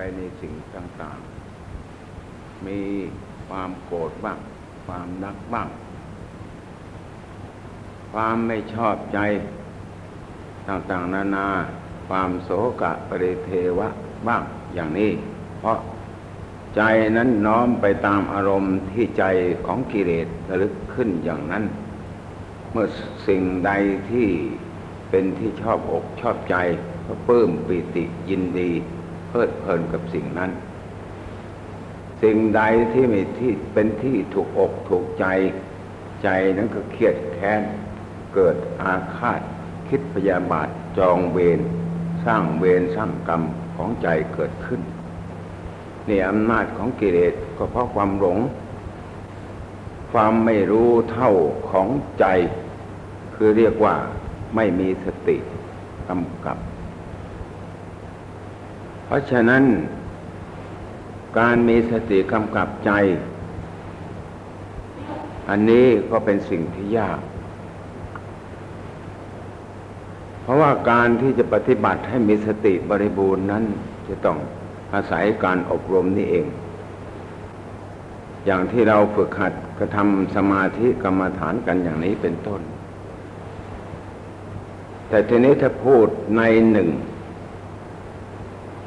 ไปในสิ่งต่างๆ มีความโกรธบ้าง ความนักบ้าง ความไม่ชอบใจต่างๆ นานา ความโศกะปริเทวะบ้างอย่างนี้ เพราะใจนั้นน้อมไปตามอารมณ์ที่ใจของกิเลสระลึกขึ้นอย่างนั้น เมื่อสิ่งใดที่เป็นที่ชอบอกชอบใจก็ปลื้มปิติยินดี เพลิดเพลินกับสิ่งนั้น สิ่งใดที่ไม่ที่เป็นที่ถูกอกถูกใจ ใจนั้นก็เครียดแค้น เกิดอาฆาต คิดพยาบาทจองเวรสร้างเวรสร้างกรรมของใจเกิดขึ้นนี่อำนาจของกิเลสก็เพราะความหลง ความไม่รู้เท่าของใจ คือเรียกว่าไม่มีสติกำกับ เพราะฉะนั้น การมีสติกำกับใจ อันนี้ก็เป็นสิ่งที่ยาก เพราะว่าการที่จะปฏิบัติให้มีสติบริบูรณ์นั้น จะต้องอาศัยการอบรมนี่เอง อย่างที่เราฝึกหัดกระทำสมาธิกรรมฐานกันอย่างนี้เป็นต้น แต่ทีนี้ถ้าพูดในหนึ่ง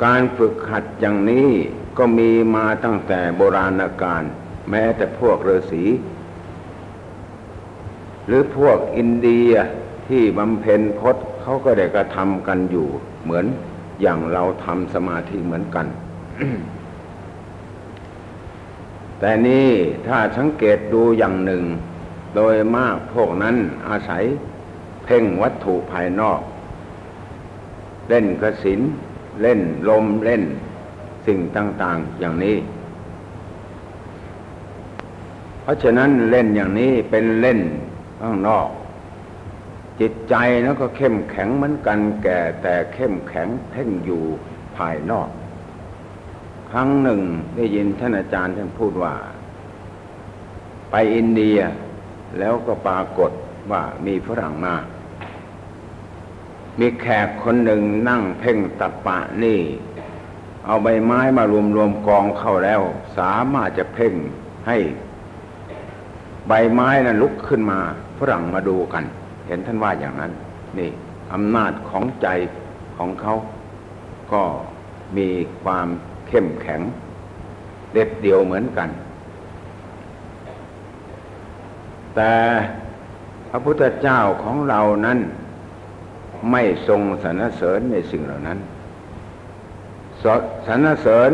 การฝึกหัดอย่างนี้ก็มีมาตั้งแต่โบราณกาลแม้แต่พวกฤาษีหรือพวกอินเดียที่บำเพ็ญพจน์เขาก็ได้กระทำกันอยู่ เหมือนอย่างเราทำสมาธิเหมือนกัน แต่นี่ถ้าสังเกตดูอย่างหนึ่ง โดยมากพวกนั้นอาศัยเพ่งวัตถุภายนอก เล่นกระสิน เล่นลมเล่นสิ่งต่าง ๆ อย่างนี้ เพราะฉะนั้นเล่นอย่างนี้เป็นเล่นข้างนอก จิตใจนั้นก็เข้มแข็งเหมือนกันแก่แต่เข้มแข็งเพ่งอยู่ภายนอก ครั้งหนึ่งได้ยินท่านอาจารย์ท่านพูดว่า ไปอินเดียแล้วก็ปรากฏว่ามีฝรั่งมา มีแขกคนหนึ่งนั่งเพ่งตับปะนี่ เอาใบไม้มารวมรวมกองเข้าแล้ว สามารถจะเพ่งให้ ใบไม้นั้นลุกขึ้นมาฝรั่งมาดูกัน เห็นท่านว่าอย่างนั้น นี่อำนาจของใจของเขาก็มีความเข้มแข็ง เด็ดเดียวเหมือนกัน แต่พระพุทธเจ้าของเรานั้น ไม่ทรงสรรเสริญในสิ่งเหล่านั้นสรรเสริญ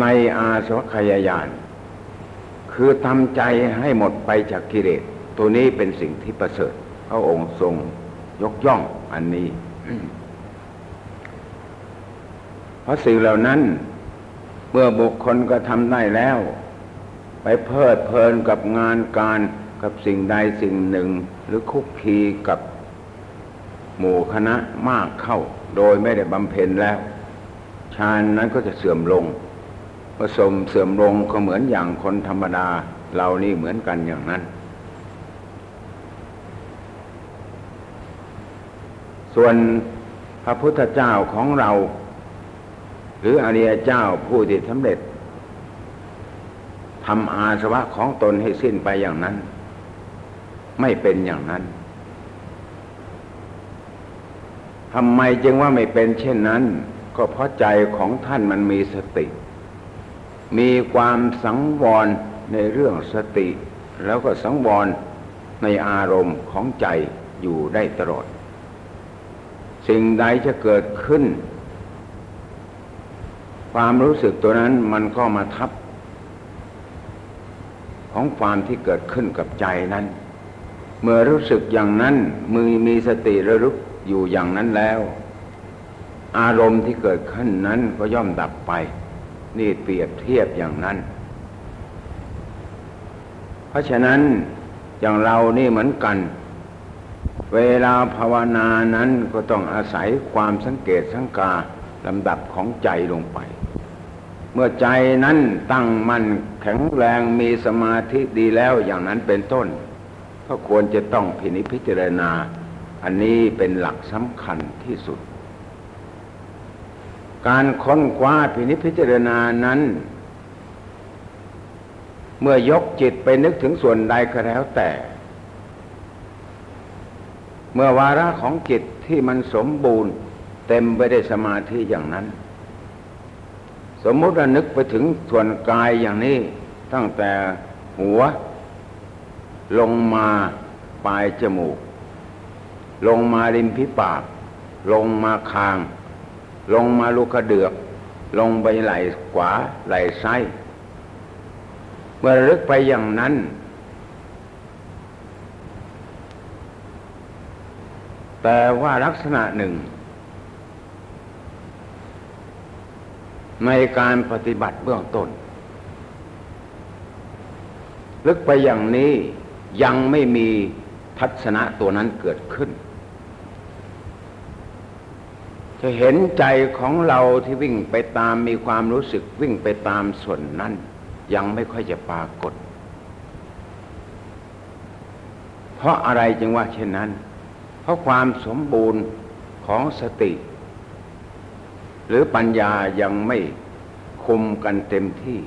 ในอาสวัคยายาน คือทำใจให้หมดไปจากกิเลสตัวนี้เป็นสิ่งที่ประเสริฐพระองค์ทรงยกย่องอันนี้ เพราะสิ่งเหล่านั้น เมื่อบุคคลก็ทำได้แล้ว ไปเพลิดเพลินกับงานการกับสิ่งใดสิ่งหนึ่งหรือคุกคีกับหมู่คณะมากเข้า โดยไม่ได้บำเพ็ญแล้วฌานนั้นก็จะเสื่อมลงผสมเสื่อมลงก็เหมือนอย่างคนธรรมดาเรานี่เหมือนกันอย่างนั้น ส่วนพระพุทธเจ้าของเรา หรืออริยเจ้าผู้ที่สำเร็จทำอาสวะของตนให้สิ้นไปอย่างนั้น ไม่เป็นอย่างนั้นทำไมจึงว่าไม่เป็นเช่นนั้น ก็เพราะใจของท่านมันมีสติ มีความสังวรในเรื่องสติ แล้วก็สังวรในอารมณ์ของใจอยู่ได้ตลอด สิ่งใดจะเกิดขึ้น ความรู้สึกตัวนั้นมันก็มาทับ ของความที่เกิดขึ้นกับใจนั้น เมื่อรู้สึกอย่างนั้นมือมีสติระลึกอยู่อย่างนั้นแล้ว อารมณ์ที่เกิดขึ้นนั้นก็ย่อมดับไป นี่เปรียบเทียบอย่างนั้น เพราะฉะนั้นอย่างเรานี่เหมือนกัน เวลาภาวนานั้นก็ต้องอาศัยความสังเกตสังกาลำดับของใจลงไป เมื่อใจนั้นตั้งมั่นแข็งแรงมีสมาธิดีแล้วอย่างนั้นเป็นต้น ก็ควรจะต้องพินิจพิจารณา อันนี้เป็นหลักสำคัญที่สุด การค้นคว้าพินิจพิจารณานั้น เมื่อยกจิตไปนึกถึงส่วนใดก็แล้วแต่ เมื่อวาระของจิตที่มันสมบูรณ์ เต็มไปด้วยสมาธิอย่างนั้น สมมติว่านึกไปถึงส่วนกายอย่างนี้ตั้งแต่หัว ลงมาปลายจมูก ลงมาริมพิปาก ลงมาคาง ลงมาลูกกระเดือก ลงไปไหล่ขวาไหล่ซ้ายเมื่อลึกไปอย่างนั้น แต่ว่าลักษณะหนึ่ง ในการปฏิบัติเบื้องต้น ลึกไปอย่างนี้ ยังไม่มีทัศนะตัวนั้นเกิดขึ้น จะเห็นใจของเราที่วิ่งไปตามมีความรู้สึกวิ่งไปตามส่วนนั้น ยังไม่ค่อยจะปรากฏ เพราะอะไรจึงว่าเช่นนั้น เพราะความสมบูรณ์ของสติ หรือปัญญายังไม่คุมกันเต็มที่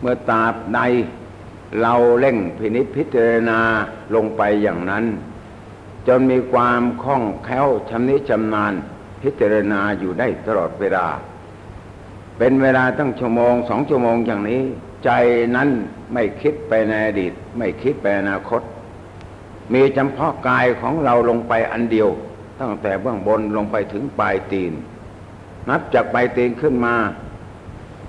เมื่อตาบใด เราเร่งพินิจพิจารณาลงไปอย่างนั้น จนมีความคล่องแคล่วชำนิชำนาญพิจารณาอยู่ได้ตลอดเวลา เป็นเวลาตั้งชั่วโมงสองชั่วโมงอย่างนี้ ใจนั้นไม่คิดไปในอดีต ไม่คิดไปอนาคต มีจำเพาะกายของเราลงไปอันเดียว ตั้งแต่เบื้องบนลงไปถึงปลายตีน นับจากปลายตีนขึ้นมา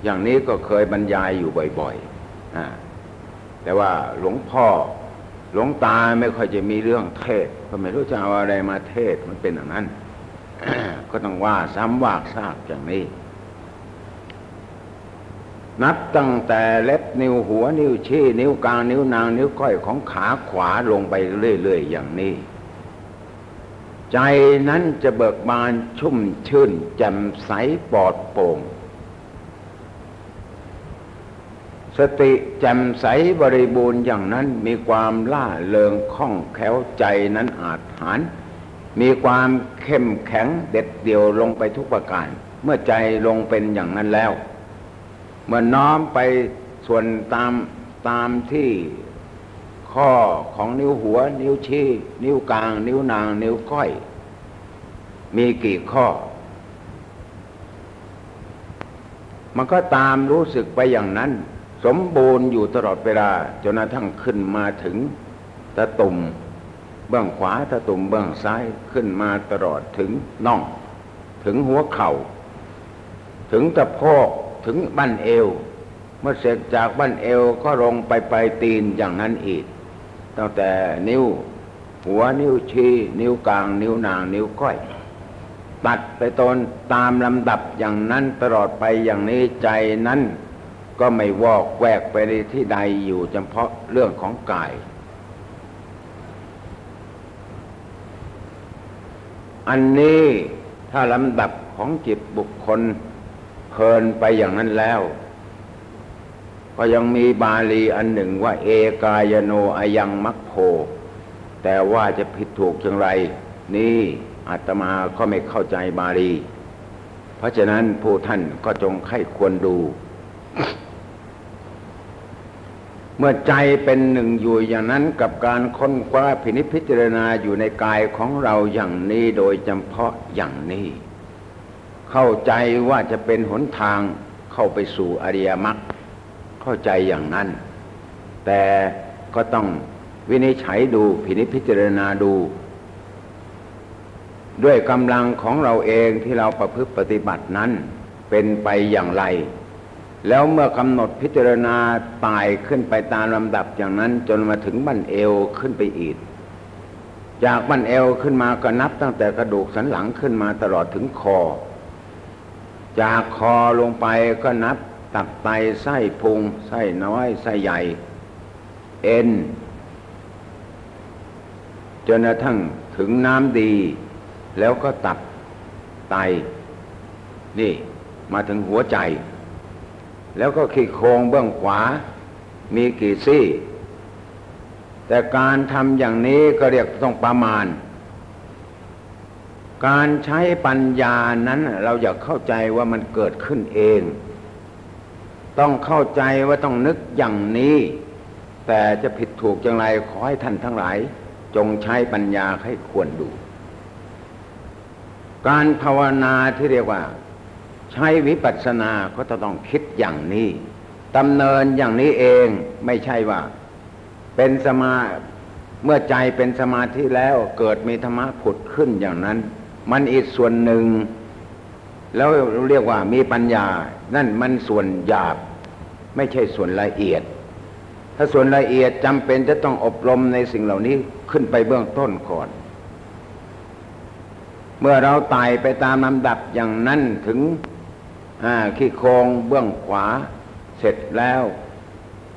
อย่างนี้ก็เคยบรรยายอยู่บ่อยๆอ่า แต่ว่าหลวงพ่อหลวงตาไม่ค่อยจะมีเรื่องเทศก็ไม่รู้จะเอาอะไรมาเทศมันเป็นอย่างนั้น ก็ต้องว่าซ้ำวาซากอย่างนี้ นับตั้งแต่เล็บนิ้วหัวนิ้วชี้นิ้วกลางนิ้วนางนิ้วก้อยของขาขวาลงไปเรื่อยๆอย่างนี้ ใจนั้นจะเบิกบานชุ่มชื่นแจ่มใสปลอดโปร่ง สติแจ่มใสบริบูรณ์อย่างนั้นมีความล่าเริงคล่องแคล่วใจนั้นอาจหารมีความเข้มแข็งเด็ดเดี่ยวลงไปทุกประการ เมื่อใจลงเป็นอย่างนั้นแล้ว เมื่อน้อมไปส่วนตามตามที่ข้อของนิ้วหัว นิ้วชี้ นิ้วกลาง นิ้วนาง นิ้วก้อย มีกี่ข้อ มันก็ตามรู้สึกไปอย่างนั้น สมบูรณ์อยู่ตลอดเวลาจนกระทั่งขึ้นมาถึงตะตุ่มเบื้องขวาตะตุ่มเบื้องซ้ายขึ้นมาตลอดถึงน่อง ถึงหัวเขา่า ถึงตะโพกถึงบั้นเอว เมื่อเสร็จจากบั้นเอวก็ลงไปไปตีนอย่างนั้นอีก ตั้งแต่นิ้ว หัวนิ้วชี้ นิ้วกลาง นิ้วนางนิ้วก้อยตัดไปตนตามลำดับอย่างนั้นตลอดไปอย่างนี้ใจนั้น ก็ไม่วอกแวกไปในที่ใดอยู่เฉพาะเรื่องของกาย อันนี้ถ้าลำดับของจิตบุคคลเพลินไปอย่างนั้นแล้ว ก็ยังมีบาลีอันหนึ่งว่า เอกายโนอายังมัคโพแต่ว่าจะผิดถูกอย่างไร นี่อาตมาก็ไม่เข้าใจบาลี เพราะฉะนั้นผู้ท่านก็จงไข้ควรดู เมื่อใจเป็นหนึ่งอยู่อย่างนั้นกับการค้นคว้าพินิจพิจารณาอยู่ในกายของเราอย่างนี้โดยจำเพาะอย่างนี้ เข้าใจว่าจะเป็นหนทางเข้าไปสู่อริยมรรคเข้าใจอย่างนั้น แต่ก็ต้องวินิจฉัยดูพินิจพิจารณาดู ด้วยกำลังของเราเองที่เราประพฤติปฏิบัตินั้นเป็นไปอย่างไร แล้วเมื่อกำหนดพิจารณาตายขึ้นไปตามลำดับอย่างนั้น จนมาถึงบั้นเอวขึ้นไปอีก จากบั้นเอวขึ้นมาก็นับตั้งแต่กระดูกสันหลังขึ้นมาตลอดถึงคอ จากคอลงไปก็นับตับไตไส้พุงไส้น้อยไส้ใหญ่ เอ็นจนกระทั่งถึงน้ำดี แล้วก็ตับไต นี่มาถึงหัวใจ แล้วก็ขีดโครงเบื้องขวา มีกี่ซี่ แต่การทำอย่างนี้ก็เรียกต้องประมาณ การใช้ปัญญานั้นเราอยากเข้าใจว่ามันเกิดขึ้นเอง ต้องเข้าใจว่าต้องนึกอย่างนี้ แต่จะผิดถูกอย่างไรขอให้ท่านทั้งหลาย จงใช้ปัญญาให้ควรดู การภาวนาที่เรียกว่า ใช้วิปัสสนาก็จะต้องคิดอย่างนี้ดำเนินอย่างนี้เองไม่ใช่ว่า เป็นสมาเมื่อใจเป็นสมาธิแล้วเกิดมีธรรมะผุดขึ้นอย่างนั้น มันอีกส่วนหนึ่ง แล้วเรียกว่ามีปัญญา นั่นมันส่วนหยาบ ไม่ใช่ส่วนละเอียด ถ้าส่วนละเอียดจำเป็นจะต้องอบรมในสิ่งเหล่านี้ขึ้นไปเบื้องต้นก่อนเมื่อเราไต่ไปตามลำดับอย่างนั้นถึง ขี้โครงเบื้องขวา เสร็จแล้ว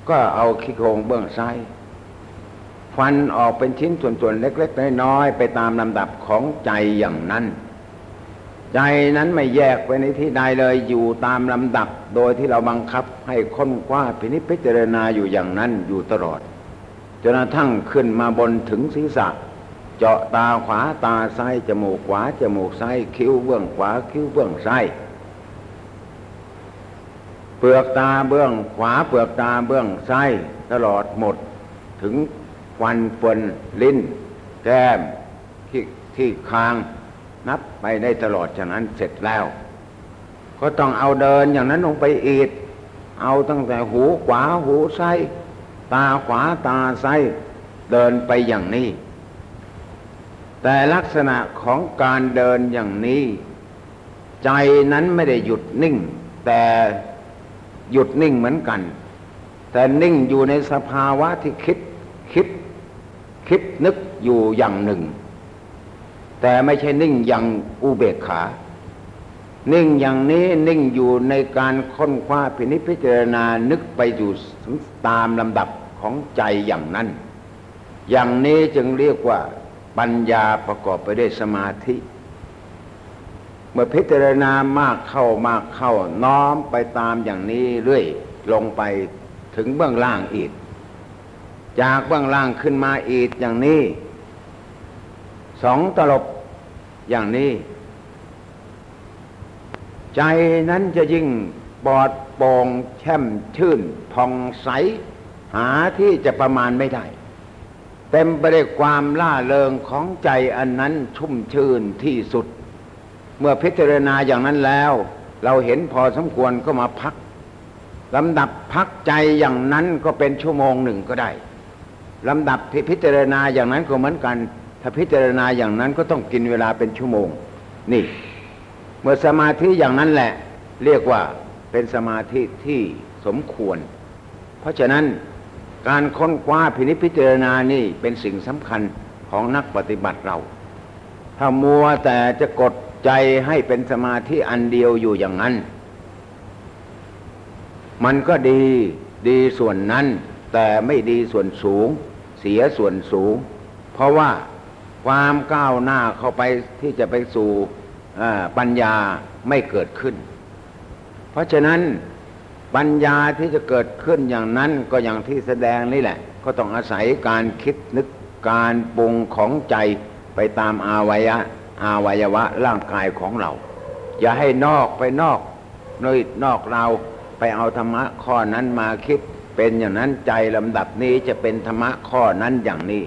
ก็เอาขี้โครงเบื้องซ้ายฟันออกเป็นชิ้นส่วนๆเล็ก ๆ น้อยๆไปตามลำดับของใจอย่างนั้น ใจนั้นไม่แยกไปในที่ใดเลยอยู่ตามลำดับโดยที่เราบังคับให้ค้นคว้าพินิจพิจารณาอยู่อย่างนั้นอยู่ตลอดจนกระทั่งขึ้นมาบนถึงศีรษะ เจาะตาขวาตาซ้ายจมูกขวาจมูกซ้ายคิ้วเบื้องขวาคิ้วเบื้องซ้าย เปลือกตาเบื้องขวาเปลือกตาเบื้องซ้ายตลอดหมด ถึงฟันฟนลิ้น แก้มที่ที่คางนับไปได้ตลอดฉะนั้นเสร็จแล้ว ก็ต้องเอาเดินอย่างนั้นลงไปอีก เอาตั้งแต่หูขวาหูซ้ายตาขวาตาซ้ายเดินไปอย่างนี้ แต่ลักษณะของการเดินอย่างนี้ ใจนั้นไม่ได้หยุดนิ่ง แต่ หยุดนิ่งเหมือนกัน แต่นิ่งอยู่ในสภาวะที่คิดคิดคิดนึกอยู่อย่างหนึ่ง แต่ไม่ใช่นิ่งอย่างอุเบกขา นิ่งอย่างนี้นิ่งอยู่ในการค้นคว้าพินิจพิจารณานึกไปอยู่ตามลำดับของใจอย่างนั้น อย่างนี้จึงเรียกว่าปัญญาประกอบไปด้วยสมาธิ เมื่อพิจารณามากเข้ามากเข้าน้อมไปตามอย่างนี้เรื่อยลงไปถึงเบื้องล่างอีก จากเบื้องล่างขึ้นมาอีกอย่างนี้สองตลบอย่างนี้ ใจนั้นจะยิ่งปลอดโปร่งแช่มชื่นผ่องใส หาที่จะประมาณไม่ได้ เต็มไปด้วยความล่าเริงของใจอันนั้นชุ่มชื่นที่สุด เมื่อพิจารณาอย่างนั้นแล้ว เราเห็นพอสมควรก็มาพักลำดับพักใจอย่างนั้นก็เป็นชั่วโมงหนึ่งก็ได้ลำดับที่พิจารณาอย่างนั้นก็เหมือนกัน ถ้าพิจารณาอย่างนั้นก็ต้องกินเวลาเป็นชั่วโมง นี่ เมื่อสมาธิอย่างนั้นแหละ เรียกว่าเป็นสมาธิที่สมควร เพราะฉะนั้นการค้นคว้าพินิจพิจารณานี่เป็นสิ่งสำคัญของนักปฏิบัติเรา ถ้ามัวแต่จะกด ใจให้เป็นสมาธิอันเดียวอยู่อย่างนั้น มันก็ดีดีส่วนนั้น แต่ไม่ดีส่วนสูง เสียส่วนสูง เพราะว่าความก้าวหน้าเข้าไปที่จะไปสู่ปัญญาไม่เกิดขึ้น เพราะฉะนั้นปัญญาที่จะเกิดขึ้นอย่างนั้นก็อย่างที่แสดงนี่แหละ ก็ต้องอาศัยการคิดนึกการปรุงของใจไปตามอาวัยะ อาวัยวะร่างกายของเรา อย่าให้นอกไปนอกนอยนอกเราไปเอาธรรมะข้อนั้นมาคิด เป็นอย่างนั้นใจลำดับนี้จะเป็นธรรมะข้อนั้นอย่างนี้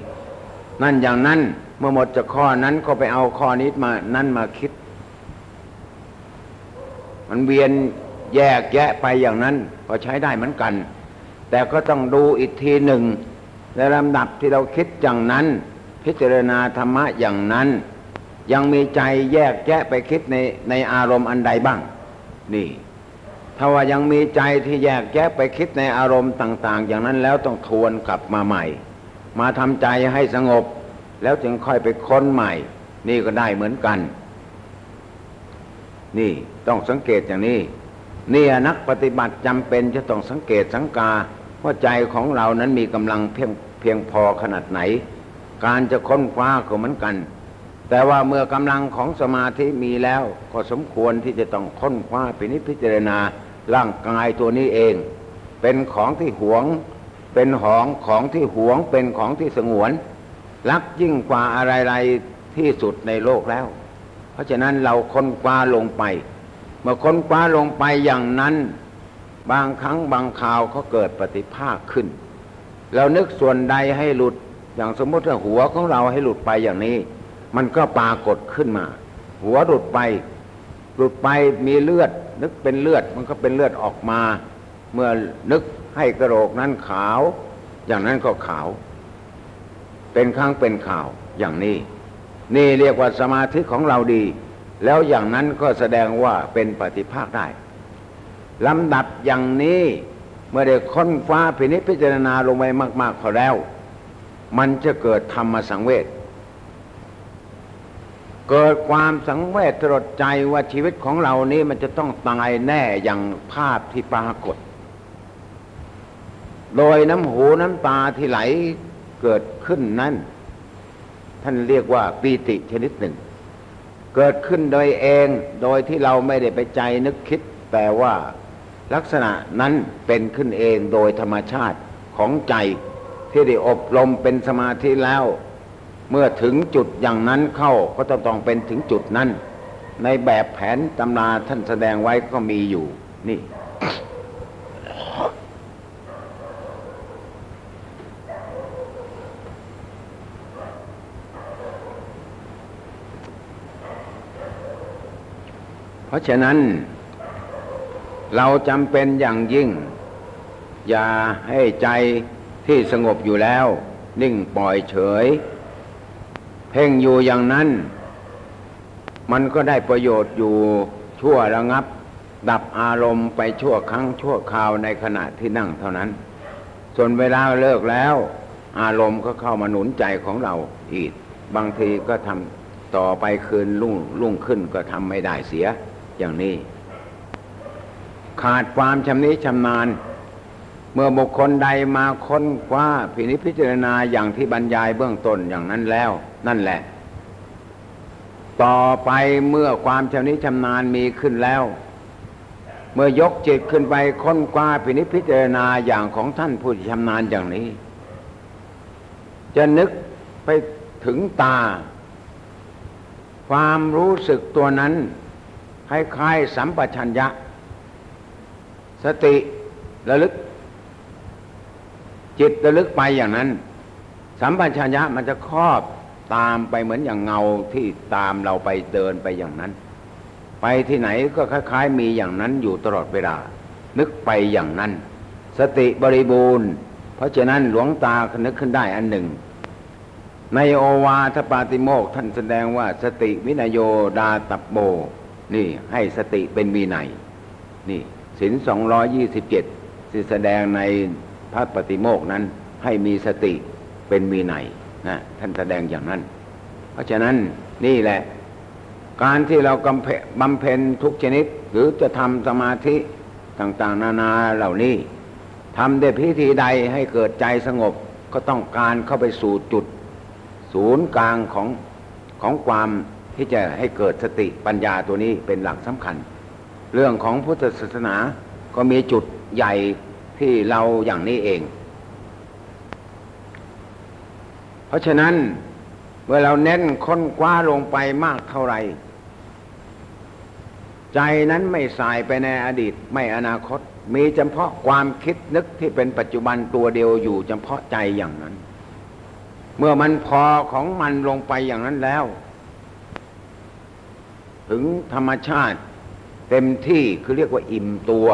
นั่นอย่างนั้นเมื่อหมดจากข้อนั้นก็ไปเอาข้อนี้มานั่นมาคิด มันเวียนแยกแยะไปอย่างนั้นก็ใช้ได้เหมือนกัน แต่ก็ต้องดูอีกทีหนึ่งในลำดับที่เราคิดอย่างนั้น พิจารณาธรรมะอย่างนั้น ยังมีใจแยกแยะไปคิดในในอารมณ์อันใดบ้าง นี่ ถ้าว่ายังมีใจที่แยกแยะไปคิดในอารมณ์ต่าง ๆ อย่างนั้นแล้วต้องทวนกลับมาใหม่ มาทำใจให้สงบ แล้วจึงค่อยไปค้นใหม่ นี่ก็ได้เหมือนกัน นี่ต้องสังเกตอย่างนี้ นี่นักปฏิบัติจำเป็นจะต้องสังเกตสังกาว่าใจของเรานั้นมีกำลังเพียงเพียงพอขนาดไหน การจะค้นคว้าก็เหมือนกัน แต่ว่าเมื่อกำลังของสมาธิมีแล้วก็สมควรที่จะต้องค้นคว้าพินิจพิจารณาร่างกายตัวนี้เอง เป็นของที่หวง เป็นของของที่หวง เป็นของที่สงวน รักยิ่งกว่าอะไรๆที่สุดในโลกแล้ว เพราะฉะนั้นเราค้นคว้าลงไป เมื่อค้นคว้าลงไปอย่างนั้น บางครั้งบางคราวเขาเกิดปฏิภาคขึ้น เรานึกส่วนใดให้หลุดอย่างสมมติว่าหัวของเราให้หลุดไปอย่างนี้ มันก็ปรากฏขึ้นมา หัวหลุดไปหลุดไปมีเลือด นึกเป็นเลือดมันก็เป็นเลือดออกมา เมื่อนึกให้กระโหลกนั้นขาว อย่างนั้นก็ขาว เป็นครั้งเป็นข่าวอย่างนี้ นี่เรียกว่าสมาธิของเราดี แล้วอย่างนั้นก็แสดงว่าเป็นปฏิภาคได้ลำดับอย่างนี้เมื่อได้ค้นฟ้าพินิจพิจารณาลงไปมาก ๆพอแล้ว มันจะเกิดธรรมสังเวช เกิดความสังเวชตรดใจว่าชีวิตของเรานี้มันจะต้องตายแน่อย่างภาพที่ปรากฏ โดยน้ำหูน้ำตาที่ไหลเกิดขึ้นนั้น ท่านเรียกว่าปีติชนิดหนึ่ง เกิดขึ้นโดยเองโดยที่เราไม่ได้ไปใจนึกคิด แต่ว่าลักษณะนั้นเป็นขึ้นเองโดยธรรมชาติของใจที่ได้อบรมเป็นสมาธิแล้ว เมื่อถึงจุดอย่างนั้นเข้าก็ต้องต้องเป็นถึงจุดนั้น ในแบบแผนตำราท่านแสดงไว้ก็มีอยู่ นี่ เพราะฉะนั้น เราจำเป็นอย่างยิ่ง อย่าให้ใจที่สงบอยู่แล้ว นิ่งปล่อยเฉย เพ่งอยู่อย่างนั้น มันก็ได้ประโยชน์อยู่ชั่วระงับ ดับอารมณ์ไปชั่วครั้งชั่วคราวในขณะที่นั่งเท่านั้น ส่วนเวลาเลิกแล้ว อารมณ์ก็เข้ามาหนุนใจของเราอีก บางทีก็ทำต่อไปคืนรุ่งรุ่งขึ้นก็ทำไม่ได้เสียอย่างนี้ ขาดความชำนิชำนาญ เมื่อบุคคลใดมาค้นคว้าพินิจพิจารณาอย่างที่บรรยายเบื้องต้นอย่างนั้นแล้ว นั่นแหละ ต่อไปเมื่อความชำนิชำนาญมีขึ้นแล้ว เมื่อยกจิตขึ้นไปค้นคว้าพินิจพิจารณาอย่างของท่านผู้ชำนาญอย่างนี้ จะนึกไปถึงตา ความรู้สึกตัวนั้นคล้ายๆสัมปชัญญะ สติระลึก จิตระลึกไปอย่างนั้น สัมปชัญญะมันจะครอบตามไปเหมือนอย่างเงาที่ตามเราไปเดินไปอย่างนั้น ไปที่ไหนก็คล้ายๆ มีอย่างนั้นอยู่ตลอดเวลา นึกไปอย่างนั้น สติบริบูรณ์ เพราะฉะนั้นหลวงตานึกขึ้นได้อันหนึ่ง ในโอวาทปาติโมกท่านแสดงว่าสติวินโยดาตับโบ นี่ให้สติเป็นวีไนนี่สินสองร้อยี่สิบเจ็ดที่แสดงใน พระปฏิโมกนั้นให้มีสติเป็นวีไนนะท่านแสดงอย่างนั้น เพราะฉะนั้นนี่แหละ การที่เราบำเพ็ญทุกชนิด หรือจะทำสมาธิต่างๆ นานาเหล่านี้ทำด้วยพิธีใดให้เกิดใจสงบก็ต้องการเข้าไปสู่จุด ศูนย์กลางของของความที่จะให้เกิดสติปัญญาตัวนี้เป็นหลักสำคัญ เรื่องของพุทธศาสนาก็มีจุดใหญ่ ที่เราอย่างนี้เอง เพราะฉะนั้นเมื่อเราเน้นค้นคว้าลงไปมากเท่าไหร่ ใจนั้นไม่สายไปในอดีตไม่อนาคต มีเฉพาะความคิดนึกที่เป็นปัจจุบันตัวเดียวอยู่เฉพาะใจอย่างนั้น เมื่อมันพอของมันลงไปอย่างนั้นแล้ว ถึงธรรมชาติเต็มที่คือเรียกว่าอิ่มตัว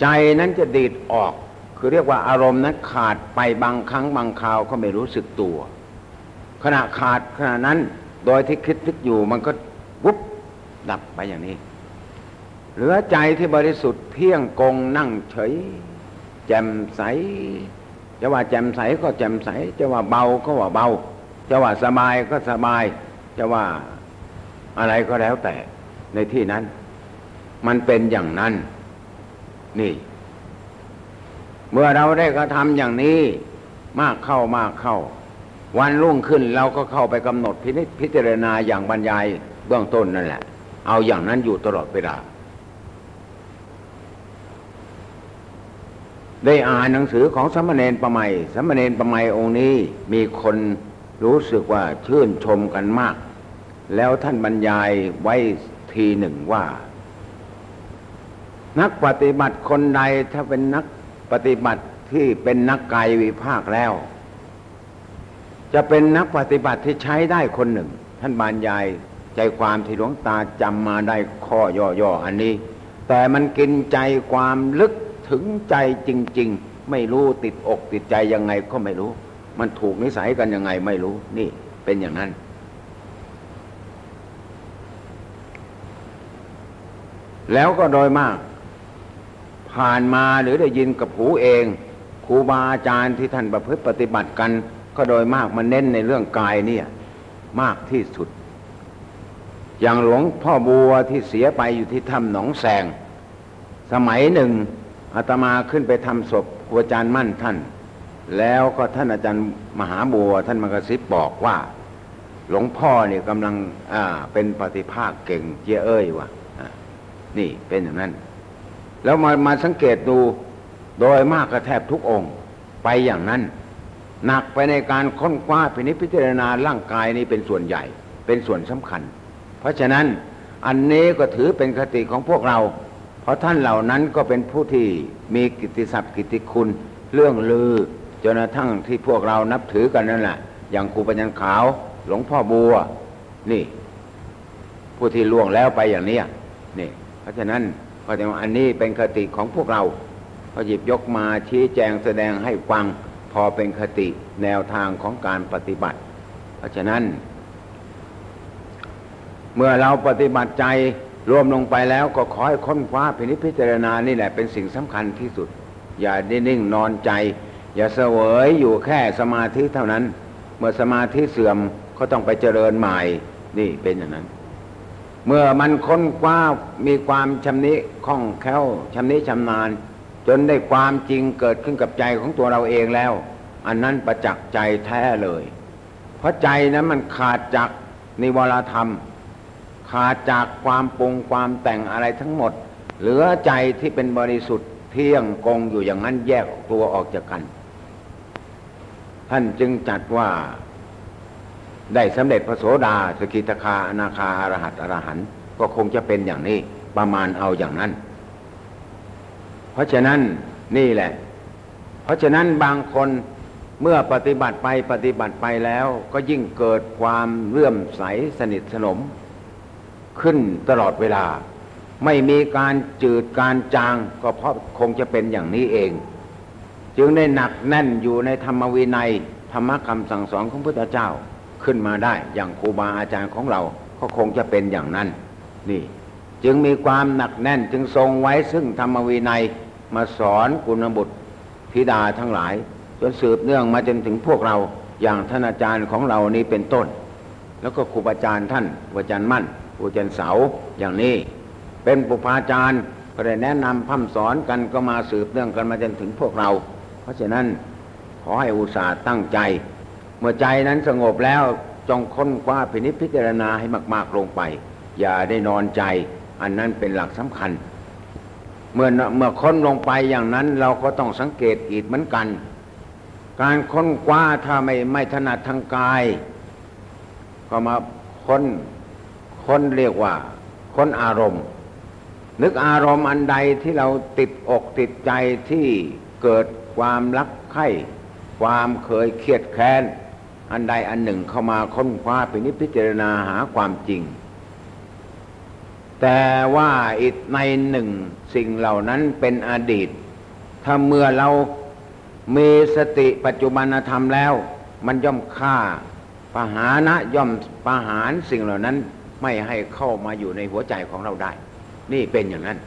ใจนั้นจะดีดออก คือเรียกว่าอารมณ์นั้นขาดไปบางครั้งบางคราวก็ไม่รู้สึกตัว ขณะขาดขณะนั้นโดยที่คิดทึกอยู่มันก็วุบดับไปอย่างนี้ เหลือใจที่บริสุทธิ์เที่ยงกงนั่งเฉย แจ่มใสจะว่าแจ่มใสก็แจ่มใส จะว่าเบาก็ว่าเบา จะว่าสบายก็สบาย จะว่าอะไรก็แล้วแต่ในที่นั้น มันเป็นอย่างนั้น นี่ เมื่อเราได้กระทำอย่างนี้มากเข้ามากเข้า วันรุ่งขึ้นเราก็เข้าไปกำหนดพินิจพิจารณาอย่างบรรยายเบื้องต้นนั่นแหละ เอาอย่างนั้นอยู่ตลอดเวลา ได้อ่านหนังสือของสมณเณรประไมสมณเณรประไมองค์นี้มีคนรู้สึกว่าชื่นชมกันมาก แล้วท่านบรรยายไว้ทีหนึ่งว่า นักปฏิบัติคนใดถ้าเป็นนักปฏิบัติที่เป็นนักกายวิภาคแล้ว จะเป็นนักปฏิบัติที่ใช้ได้คนหนึ่ง ท่านบรรยายใจความที่หลวงตาจำมาได้ข้อย่อๆอันนี้ แต่มันกินใจความลึกถึงใจจริง ๆ ไม่รู้ติดอกติดใจยังไงก็ไม่รู้ มันถูกนิสัยกันยังไงไม่รู้ นี่เป็นอย่างนั้นแล้วก็โดยมาก ผ่านมาหรือได้ยินกับหูเองครูบาอาจารย์ที่ท่านประพฤติปฏิบัติกัน ก็โดยมากมันเน้นในเรื่องกายเนี่ยมากที่สุด อย่างหลวงพ่อบัวที่เสียไปอยู่ที่ถ้ำหนองแสง สมัยหนึ่งอาตมาขึ้นไปทำศพครูอาจารย์มั่นท่าน แล้วก็ท่านอาจารย์มหาบัวท่านมกระซิบบอกว่า หลวงพ่อเนี่ยกำลังอ่าเป็นปฏิภาคเก่งเจ้เอ้ยวะะนี่เป็นอย่างนั้น แล้วมามาสังเกตดูโดยมากกระแทบทุกองค์ ไปอย่างนั้น หนักไปในการค้นคว้าพินิจพิจารณาร่างกายนี้เป็นส่วนใหญ่ เป็นส่วนสำคัญ เพราะฉะนั้นอันนี้ก็ถือเป็นคติของพวกเรา เพราะท่านเหล่านั้นก็เป็นผู้ที่มีกิตติศัพท์กิตติคุณ เรื่องลือจนกระทั่งที่พวกเรานับถือกันนั่นแหละอย่างครูปัญญาขาว หลวงพ่อบัว นี่ ผู้ที่ล่วงแล้วไปอย่างนี้นี่ เพราะฉะนั้น ก็จะว่าอันนี้เป็นคติของพวกเราพอหยิบยกมาชี้แจงแสดงให้ฟังพอเป็นคติแนวทางของการปฏิบัติ เพราะฉะนั้น เมื่อเราปฏิบัติใจรวมลงไปแล้วก็ขอให้ค้นคว้าพินิจพิจารณานี่แหละเป็นสิ่งสำคัญที่สุด อย่าได้นิ่งนอนใจ อย่าเสวยอยู่แค่สมาธิเท่านั้น เมื่อสมาธิเสื่อมก็ต้องไปเจริญใหม่นี่เป็นอย่างนั้น เมื่อมันค้นคว้ามีความชำนิคล่องแคล่วชำนิชำนาญ จนได้ความจริงเกิดขึ้นกับใจของตัวเราเองแล้ว อันนั้นประจักษ์ใจแท้เลย เพราะใจนั้นมันขาดจากนิวรธรรม ขาดจากความปรุงความแต่งอะไรทั้งหมด เหลือใจที่เป็นบริสุทธิ์เที่ยงกงอยู่อย่างนั้นแยกตัวออกจากกัน ท่านจึงจัดว่า ได้สำเร็จพระโสดาสกิทาคาอนาคาอรหัตอรหันก็คงจะเป็นอย่างนี้ประมาณเอาอย่างนั้น เพราะฉะนั้นนี่แหละ เพราะฉะนั้นบางคนเมื่อปฏิบัติไปปฏิบัติไปแล้วก็ยิ่งเกิดความเลื่อมใสสนิทสนม ขึ้นตลอดเวลา ไม่มีการจืดการจางก็เพราะคงจะเป็นอย่างนี้เอง จึงได้หนักแน่นอยู่ในธรรมวินัย ธรรมคำสั่งสอนของพระพุทธเจ้า ขึ้นมาได้ อย่างครูบาอาจารย์ของเราก็คงจะเป็นอย่างนั้น นี่ จึงมีความหนักแน่นจึงทรงไว้ซึ่งธรรมวินัยมาสอนกุณบุตรธิดาทั้งหลาย จนสืบเนื่องมาจนถึงพวกเราอย่างท่านอาจารย์ของเรานี้เป็นต้น แล้วก็ครูอาจารย์ท่านอาจารย์มั่นอาจารย์เสาอย่างนี้ เป็นปุพาจารย์ก็ได้แนะนำพัฒสอนกันก็มาสืบเนื่องกันมาจนถึงพวกเรา เพราะฉะนั้นขอให้อุตส่าห์ตั้งใจ มื่อใจนั้นสงบแล้วจงค้นคว้าพินิจพิจารณาให้มากๆลงไป อย่าได้นอนใจ อันนั้นเป็นหลักสำคัญ เมื่อเมื่อค้นลงไปอย่างนั้นเราก็ต้องสังเกตอีกเหมือนกัน การค้นคว้าถ้าไม่ไม่ถนัดทางกาย ก็มาค้นค้นเรียกว่าค้นอารมณ์ นึกอารมณ์อันใดที่เราติดอกติดใจที่เกิดความรักใคร่ความเคยเครียดแค้น อันใดอันหนึ่งเข้ามาค้นคว้าไปนิพพิจารณาหาความจริง แต่ว่าอีกในหนึ่งสิ่งเหล่านั้นเป็นอดีต ถ้าเมื่อเรามีสติปัจจุบันธรรมแล้ว มันย่อมฆ่าปหานะย่อมปหารสิ่งเหล่านั้นไม่ให้เข้ามาอยู่ในหัวใจของเราได้ นี่เป็นอย่างนั้น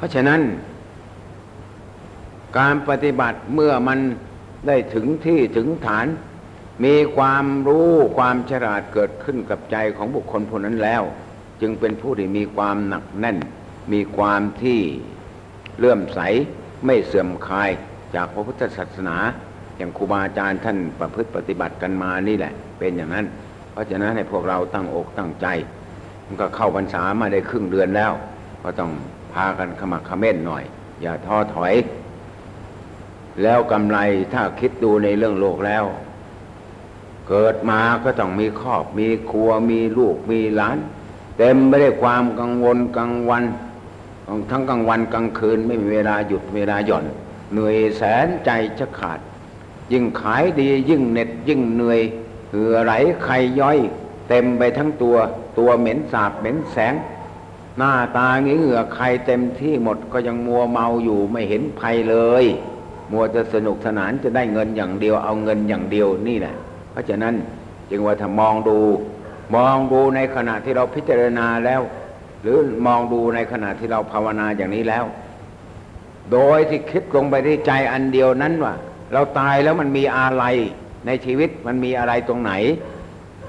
เพราะฉะนั้น การปฏิบัติเมื่อมันได้ถึงที่ถึงฐาน มีความรู้ความฉลาดเกิดขึ้นกับใจของบุคคลผู้นั้นแล้ว จึงเป็นผู้ที่มีความหนักแน่น มีความที่เลื่อมใสไม่เสื่อมคลายจากพระพุทธศาสนา อย่างครูบาอาจารย์ท่านประพฤติปฏิบัติกันมานี่แหละ เป็นอย่างนั้น เพราะฉะนั้นให้พวกเราตั้งอกตั้งใจ มันก็เข้าพรรษามาได้ครึ่งเดือนแล้ว ก็ต้อง พากันขมักเขม้นหน่อย อย่าท้อถอย แล้วกำไรถ้าคิดดูในเรื่องโลกแล้ว เกิดมาก็ต้องมีครอบ มีครัวมีลูกมีหลาน เต็มไม่ได้ความกังวลกังวันทั้งกลางวันกลางคืนไม่มีเวลาหยุดเวลาหย่อน เหนื่อยแสนใจจะขาด ยิ่งขายดียิ่งเหน็ดยิ่งเหนื่อยเหือไหลไขย่อย เต็มไปทั้งตัวตัวเหม็นสาบเหม็นแสง หน้าตางี้เหงื่อใครเต็มที่หมดก็ยังมัวเมาอยู่ไม่เห็นภัยเลย มัวจะสนุกสนานจะได้เงินอย่างเดียวเอาเงินอย่างเดียวนี่แหละ เพราะฉะนั้นจึงว่าถ้ามองดู มองดูในขณะที่เราพิจารณาแล้ว หรือมองดูในขณะที่เราภาวนาอย่างนี้แล้ว โดยที่คิดลงไปที่ใจอันเดียวนั้นว่า เราตายแล้วมันมีอะไรในชีวิตมันมีอะไรตรงไหน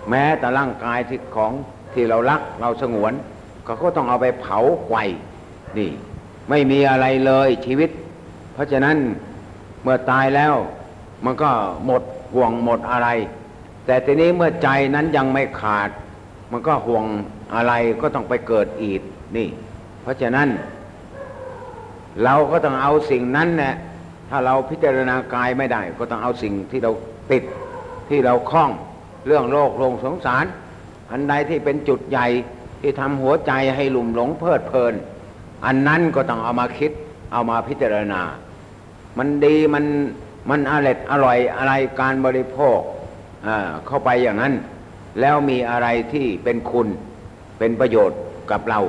แม้แต่ร่างกายที่ของที่เรารักเราสงวน เขาก็ต้องเอาไปเผาไฟนี่ ไม่มีอะไรเลยชีวิต เพราะฉะนั้นเมื่อตายแล้ว มันก็หมดห่วงหมดอะไร แต่ทีนี้เมื่อใจนั้นยังไม่ขาด มันก็ห่วงอะไรก็ต้องไปเกิดอีกนี่ เพราะฉะนั้น เราก็ต้องเอาสิ่งนั้นเนี่ยถ้าเราพิจารณากายไม่ได้ ก็ต้องเอาสิ่งที่เราติดที่เราคล้องเรื่องโลกโลงสงสาร อันใดที่เป็นจุดใหญ่ ที่ทำหัวใจให้หลุ่มหลงเพลิดเพลิน อันนั้นก็ต้องเอามาคิด เอามาพิจารณา มันดีมันมันอร่อยอร่อยอะไรการบริโภคเข้าไปอย่างนั้น แล้วมีอะไรที่เป็นคุณเป็นประโยชน์กับเรา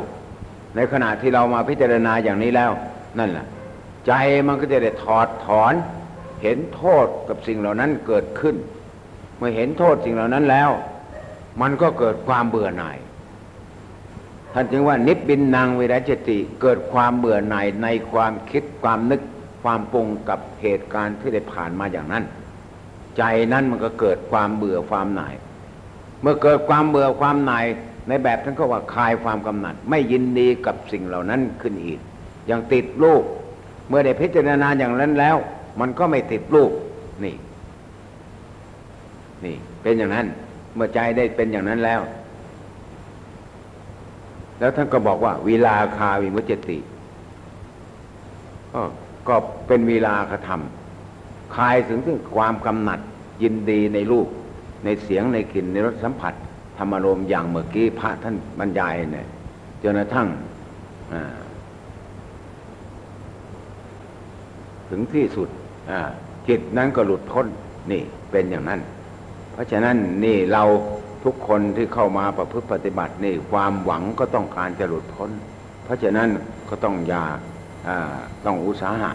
ในขณะที่เรามาพิจารณาอย่างนี้แล้ว นั่นแหละใจมันก็จะได้ถอดถอน เห็นโทษกับสิ่งเหล่านั้นเกิดขึ้น เมื่อเห็นโทษสิ่งเหล่านั้นแล้ว มันก็เกิดความเบื่อหน่าย ท่านจึงว่านิพบินนางวิรัจติเกิดความเบื่อหน่ายในความคิดความนึกความปรุงกับเหตุการณ์ที่ได้ผ่านมาอย่างนั้น ใจนั้นมันก็เกิดความเบื่อความหน่าย เมื่อเกิดความเบื่อความหน่ายในแบบท่านก็ว่าคลายความกำหนัด ไม่ยินดีกับสิ่งเหล่านั้นขึ้นอีก อย่างติดลูก เมื่อได้พิจารณาอย่างนั้นแล้ว มันก็ไม่ติดลูกนี่ นี่เป็นอย่างนั้น เมื่อใจได้เป็นอย่างนั้นแล้ว แล้วท่านก็บอกว่าวิลาคาวิมุจติก็เป็นเวลากระทำคลายถึงถึงความกำหนัดยินดีในรูป ในเสียงในกลิ่นในรสสัมผัส ธรรมารมอย่างเมื่อกี้พระท่านบรรยายเนี่ยจนกระทั่งถึงที่สุดจิตนั้นก็หลุดพ้นนี่เป็นอย่างนั้น เพราะฉะนั้นนี่เรา ทุกคนที่เข้ามาประพฤติปฏิบัตินี่ความหวังก็ต้องการจะหลุดพ้น เพราะฉะนั้นก็ต้องอย่าต้องอุตสาหะ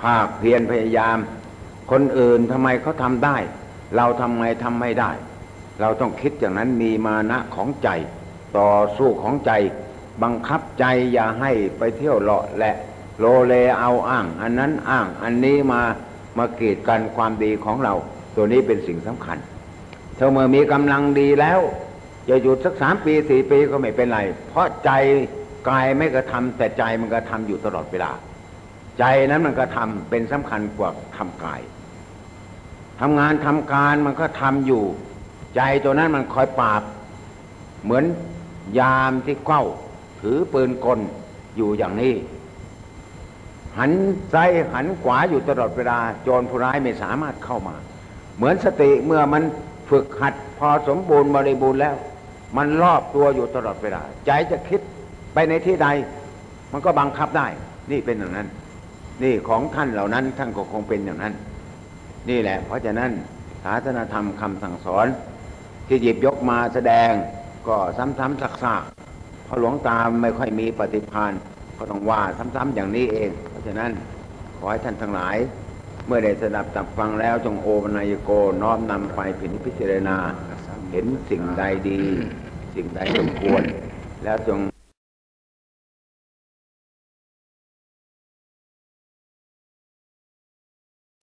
ภาคเพียรพยายาม คนอื่นทำไมเขาทำได้ เราทำไมทำไม่ได้ เราต้องคิดอย่างนั้นมีมานะของใจ ต่อสู้ของใจ บังคับใจอย่าให้ไปเที่ยวเลาะและ โลเลเอาอ้าง อันนั้นอ้างอันนี้มามากีดกันความดีของเรา ตัวนี้เป็นสิ่งสำคัญ ถ้าเมื่อมีกำลังดีแล้ว จะหยุดสักสามปีสี่ปีก็ไม่เป็นไร เพราะใจกายไม่กระทำแต่ใจมันกระทำอยู่ตลอดเวลา ใจนั้นมันกระทำเป็นสำคัญกว่าทำกายทำงานทำการมันก็ทำอยู่ ใจตัวนั้นมันคอยปราบ เหมือนยามที่เก้า ถือปืนกลอยู่อย่างนี้ หันซ้ายหันขวาอยู่ตลอดเวลา โจรผู้ร้ายไม่สามารถเข้ามา เหมือนสติเมื่อมัน ฝึกหัดพอสมบูรณ์บริบูรณ์แล้ว มันรอบตัวอยู่ตลอดเวลา ใจจะคิดไปในที่ใด มันก็บังคับได้ นี่เป็นอย่างนั้น นี่ของท่านเหล่านั้นท่านก็คงเป็นอย่างนั้น นี่แหละ เพราะฉะนั้นศาสนาธรรมคำสั่งสอน ที่หยิบยกมาแสดงก็ซ้ำๆซักๆเพราะหลวงตาไม่ค่อยมีปฏิพานก็ต้องว่าซ้ำๆอย่างนี้เอง เพราะฉะนั้นขอให้ท่านทั้งหลาย เมื่อได้สดับตับฟังแล้วจงโอปนายโกน้อมนำไปพินิพิจารณา เห็นสิ่งใดดี สิ่งใดสมควร แล้วจง